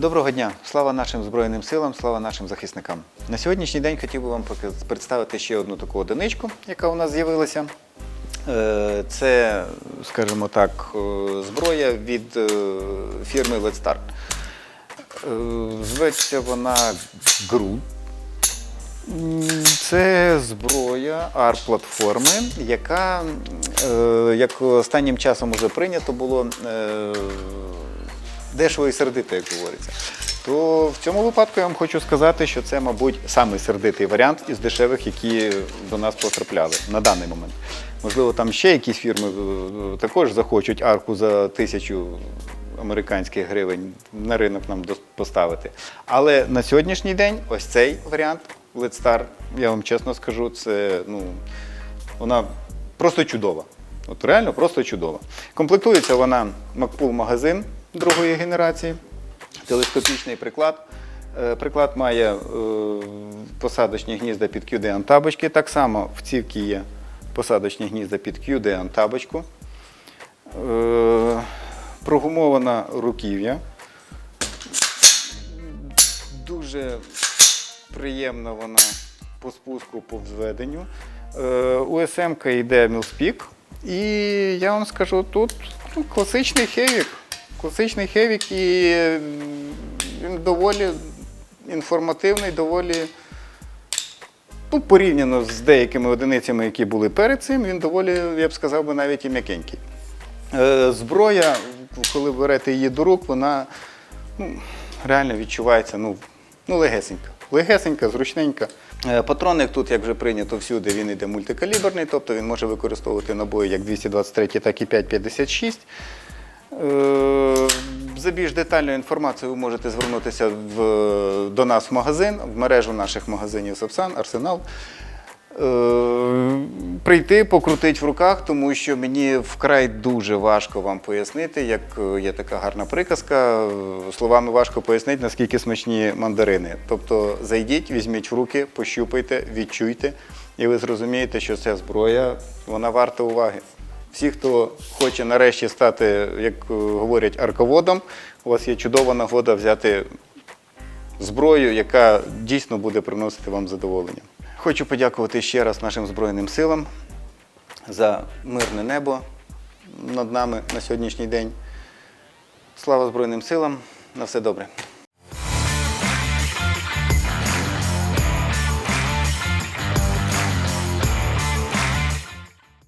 Доброго дня! Слава нашим Збройним силам, слава нашим захисникам. На сьогоднішній день хотів би вам представити ще одну таку одиничку, яка у нас з'явилася. Е, Це, скажімо так, е, зброя від е, фірми. Е, Зветься вона GRU. Це зброя AR-платформи, яка, як останнім часом уже прийнято було, дешево і сердито, як говориться. То в цьому випадку я вам хочу сказати, що це, мабуть, самий сердитий варіант із дешевих, які до нас потрапляли на даний момент. Можливо, там ще якісь фірми е, також захочуть арку за тисячу американських гривень на ринок нам поставити. Але на сьогоднішній день ось цей варіант Star, я вам чесно скажу, це ну, вона просто чудова. От реально просто чудова. Комплектується вона Macpool магазин другої генерації, телескопічний приклад. Е, Приклад має е, посадочні гнізда під QD табочки. Так само в цівці є посадочні гнізда під QD табочку. Е, Прогумована руків'я. Дуже приємна вона по спуску, по взведенню. Е, УСМ йде Мілспік. І я вам скажу, тут ну, класичний хевік. Класичний хевік і він доволі інформативний, доволі. Ну, порівняно з деякими одиницями, які були перед цим, він доволі, я б сказав, би, навіть і м'якенький. Е, зброя, коли берете її до рук, вона ну, реально відчувається ну, ну, легесенька. Легесенька, зручненька. Е, Патронник тут, як вже прийнято всюди, він йде мультикаліберний, тобто він може використовувати набої як 223, так і 5,56. Е, За більш детальною інформацією ви можете звернутися в, до нас в магазин, в мережу наших магазинів Сапсан, Арсенал. Е, Прийти, покрутити в руках, тому що мені вкрай дуже важко вам пояснити, як є така гарна приказка. е, Словами важко пояснити, наскільки смачні мандарини. Тобто зайдіть, візьміть в руки, пощупайте, відчуйте, і ви зрозумієте, що ця зброя вона варта уваги. Всі, хто хоче нарешті стати, як говорять, арководом, у вас є чудова нагода взяти зброю, яка дійсно буде приносити вам задоволення. Хочу подякувати ще раз нашим Збройним силам за мирне небо над нами на сьогоднішній день. Слава Збройним силам! На все добре!